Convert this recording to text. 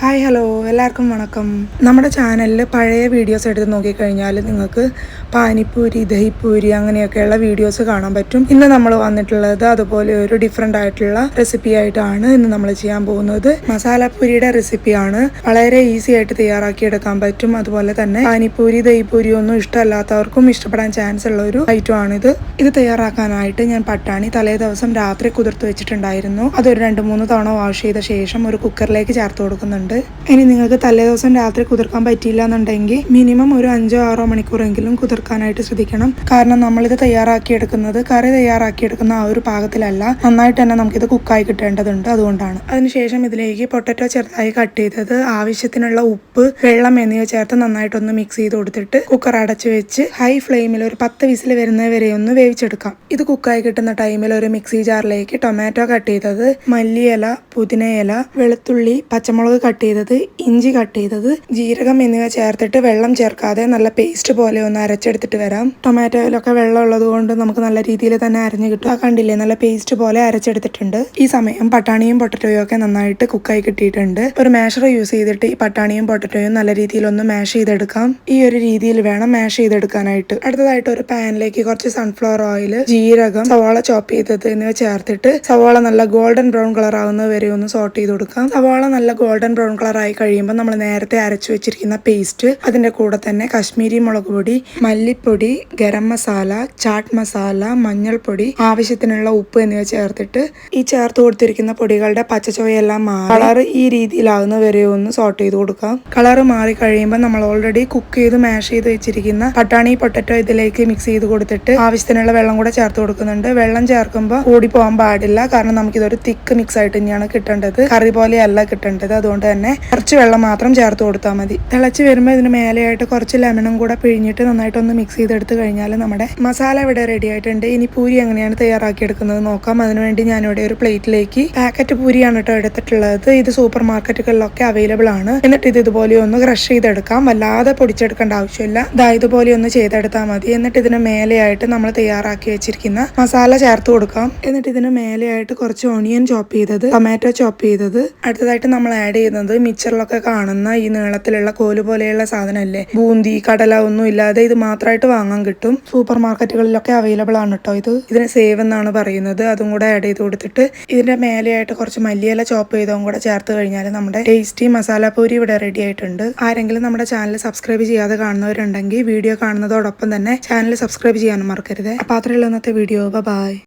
Hi hello. എല്ലാവർക്കും വണക്കം. നമ്മുടെ ചാനലിൽ പഴയ വീഡിയോസ് എടുത്ത് നോക്കിക്കഴിഞ്ഞാൽ നിങ്ങൾക്ക് പാനിപ്പൂരി ദഹിപ്പൂരി അങ്ങനെയൊക്കെയുള്ള വീഡിയോസ് കാണാൻ പറ്റും. ഇന്ന് നമ്മൾ വന്നിട്ടുള്ളത് അതുപോലെ ഒരു ഡിഫറെന്റ് ആയിട്ടുള്ള റെസിപ്പി ആയിട്ടാണ് ഇന്ന് നമ്മൾ ചെയ്യാൻ പോകുന്നത്. മസാലപ്പൂരിയുടെ റെസിപ്പിയാണ് വളരെ ഈസി ആയിട്ട് തയ്യാറാക്കിയെടുക്കാൻ പറ്റും. അതുപോലെ തന്നെ പാനിപ്പൂരി ദഹിപ്പൂരി ഒന്നും ഇഷ്ടമല്ലാത്തവർക്കും ഇഷ്ടപ്പെടാൻ ചാൻസ് ഉള്ള ഒരു ഐറ്റമാണിത് ഇത് തയ്യാറാക്കാനായിട്ട് ഞാൻ പട്ടാണി തലേ ദിവസം രാത്രി കുതിർത്ത് വെച്ചിട്ടുണ്ടായിരുന്നു. അതൊരു രണ്ട് മൂന്ന് തവണ വാഷ് ചെയ്ത ശേഷം ഒരു കുക്കറിലേക്ക് ചേർത്ത് കൊടുക്കുന്നുണ്ട്. ഇനി നിങ്ങൾക്ക് തലേ ദിവസം രാത്രി കുതിർക്കാൻ പറ്റിയില്ല എന്നുണ്ടെങ്കിൽ മിനിമം ഒരു അഞ്ചോ ആറോ മണിക്കൂറെങ്കിലും കുതിർക്കാനായിട്ട് ശ്രദ്ധിക്കണം. കാരണം നമ്മളിത് തയ്യാറാക്കിയെടുക്കുന്നത് കറി തയ്യാറാക്കിയെടുക്കുന്ന ആ ഒരു പാകത്തിലല്ല. നന്നായിട്ട് തന്നെ നമുക്കിത് കുക്കായി കിട്ടേണ്ടതുണ്ട് അതുകൊണ്ടാണ്. അതിനുശേഷം ഇതിലേക്ക് പൊട്ടറ്റോ ചെറുതായി കട്ട് ചെയ്തത് ആവശ്യത്തിനുള്ള ഉപ്പ് വെള്ളം എന്നിവ ചേർത്ത് നന്നായിട്ടൊന്ന് മിക്സ് ചെയ്ത് കൊടുത്തിട്ട് കുക്കർ അടച്ചു വെച്ച് ഹൈ ഫ്ലെയിമിൽ ഒരു പത്ത് വിസിൽ വരുന്നത് വരെ ഒന്ന് വേവിച്ചെടുക്കാം. ഇത് കുക്കായി കിട്ടുന്ന ടൈമിൽ ഒരു മിക്സി ജാറിലേക്ക് ടൊമാറ്റോ കട്ട് ചെയ്തത് മല്ലിയില പുതിനയില വെളുത്തുള്ളി പച്ചമുളക് കട്ട് ചെയ്തത് ഇഞ്ചി കട്ട് ചെയ്തത് ജീരകം എന്നിവ ചേർത്തിട്ട് വെള്ളം ചേർക്കാതെ നല്ല പേസ്റ്റ് പോലെ ഒന്ന് അരച്ചെടുത്തിട്ട് വരാം. ടൊമാറ്റോയിലൊക്കെ വെള്ളം ഉള്ളത് കൊണ്ട് നമുക്ക് നല്ല രീതിയിൽ തന്നെ അരഞ്ഞു കിട്ടും. ആ കണ്ടില്ലേ നല്ല പേസ്റ്റ് പോലെ അരച്ചെടുത്തിട്ടുണ്ട്. ഈ സമയം പട്ടാണിയും പൊട്ടറ്റോയും ഒക്കെ നന്നായിട്ട് കുക്കായി കിട്ടിയിട്ടുണ്ട്. ഒരു മാഷർ യൂസ് ചെയ്തിട്ട് ഈ പട്ടാണിയും പൊട്ടറ്റോയും നല്ല രീതിയിൽ ഒന്ന് മാഷ് ചെയ്തെടുക്കാം. ഈ ഒരു രീതിയിൽ വേണം മാഷ് ചെയ്തെടുക്കാനായിട്ട്. അടുത്തതായിട്ട് ഒരു പാനിലേക്ക് കുറച്ച് സൺഫ്ലവർ ഓയിൽ ജീരകം സവാള ചോപ്പ് ചെയ്തത് എന്നിവ ചേർത്തിട്ട് സവാള നല്ല ഗോൾഡൻ ബ്രൗൺ കളർ ആവുന്നത് വരെ ഒന്ന് സോട്ട് ചെയ്ത് കൊടുക്കാം. സവാള നല്ല ഗോൾഡൻ ബ്രൗൺ കളർ ആയി കഴിയുമ്പോൾ നമ്മൾ നേരത്തെ അരച്ചു വെച്ചിരിക്കുന്ന പേസ്റ്റ് അതിന്റെ കൂടെ തന്നെ കശ്മീരി മുളക് പൊടി മല്ലിപ്പൊടി ഗരം മസാല ചാട്ട് മസാല മഞ്ഞൾപ്പൊടി ആവശ്യത്തിനുള്ള ഉപ്പ് എന്നിവ ചേർത്തിട്ട് ഈ ചേർത്ത് കൊടുത്തിരിക്കുന്ന പൊടികളുടെ പച്ചച്ചുവയെല്ലാം മാറി കളർ ഈ രീതിയിലാകുന്ന വരെ ഒന്ന് സോട്ട് ചെയ്ത് കൊടുക്കാം. കളർ മാറി കഴിയുമ്പോൾ നമ്മൾ ഓൾറെഡി കുക്ക് ചെയ്ത് മാഷ് ചെയ്ത് വെച്ചിരിക്കുന്ന പട്ടാണി പൊട്ടറ്റോ ഇതിലേക്ക് മിക്സ് ചെയ്ത് കൊടുത്തിട്ട് ആവശ്യത്തിനുള്ള വെള്ളം കൂടെ ചേർത്ത് കൊടുക്കുന്നുണ്ട്. വെള്ളം ചേർക്കുമ്പോൾ കൂടി പോകാൻ പാടില്ല. കാരണം നമുക്കിതൊരു തിക്ക് മിക്സ് ആയിട്ട് തന്നെയാണ് കിട്ടേണ്ടത്. കറി പോലെയല്ല കിട്ടേണ്ടത്. അതുകൊണ്ട് കുറച്ച് വെള്ളം മാത്രം ചേർത്ത് കൊടുത്താൽ മതി. തിളച്ച് വരുമ്പോൾ ഇതിന് മേലെയായിട്ട് കുറച്ച് ലെമണും കൂടെ പിഴിഞ്ഞിട്ട് നന്നായിട്ടൊന്ന് മിക്സ് ചെയ്തെടുത്ത് കഴിഞ്ഞാൽ നമ്മുടെ മസാല ഇവിടെ റെഡി ആയിട്ടുണ്ട്. ഇനി പൂരി എങ്ങനെയാണ് തയ്യാറാക്കി എടുക്കുന്നത് നോക്കാം അതിനുവേണ്ടി ഞാനിവിടെ ഒരു പ്ലേറ്റിലേക്ക് പാക്കറ്റ് പൂരിയാണ് കേട്ടോ എടുത്തിട്ടുള്ളത്. ഇത് സൂപ്പർ മാർക്കറ്റുകളിലൊക്കെ അവൈലബിൾ ആണ്. എന്നിട്ട് ഇത് ഇതുപോലെ ഒന്ന് ക്രഷ് ചെയ്തെടുക്കാം. വല്ലാതെ പൊടിച്ചെടുക്കേണ്ട ആവശ്യമില്ല. ഇതാ ഇതുപോലെ ഒന്ന് ചെയ്തെടുത്താൽ മതി. എന്നിട്ട് ഇതിന് മേലെയായിട്ട് നമ്മൾ തയ്യാറാക്കി വെച്ചിരിക്കുന്ന മസാല ചേർത്ത് കൊടുക്കാം. എന്നിട്ട് ഇതിന് മേലെയായിട്ട് കുറച്ച് ഓണിയൻ ചോപ്പ് ചെയ്തത് ടൊമാറ്റോ ചോപ്പ് ചെയ്തത്. അടുത്തതായിട്ട് നമ്മൾ ആഡ് ചെയ്യുന്നത് മിക്സറിലൊക്കെ കാണുന്ന ഈ നീളത്തിലുള്ള കോൽ പോലെയുള്ള സാധനമല്ലേ? ബൂന്തി കടല ഒന്നും ഇല്ലാതെ ഇത് മാത്രമായിട്ട് വാങ്ങാൻ കിട്ടും. സൂപ്പർ മാർക്കറ്റുകളിലൊക്കെ അവൈലബിൾ ആണ് കേട്ടോ ഇത്. ഇതിന് സേവ് എന്നാണ് പറയുന്നത്. അതും കൂടെ ആഡ് ചെയ്ത് കൊടുത്തിട്ട് ഇതിന്റെ മേലെയായിട്ട് കുറച്ച് മല്ലിയില ചോപ്പ് ചെയ്തതും കൂടെ ചേർത്ത് കഴിഞ്ഞാൽ നമ്മുടെ ടേസ്റ്റി മസാല പൂരി ഇവിടെ റെഡി ആയിട്ടുണ്ട്. ആരെങ്കിലും നമ്മുടെ ചാനൽ സബ്സ്ക്രൈബ് ചെയ്യാതെ കാണുന്നവരുണ്ടെങ്കിൽ വീഡിയോ കാണുന്നതോടൊപ്പം തന്നെ ചാനൽ സബ്സ്ക്രൈബ് ചെയ്യാനും മറക്കരുത്. അപ്പോൾ അത്രയുള്ള ഇന്നത്തെ വീഡിയോ ബൈ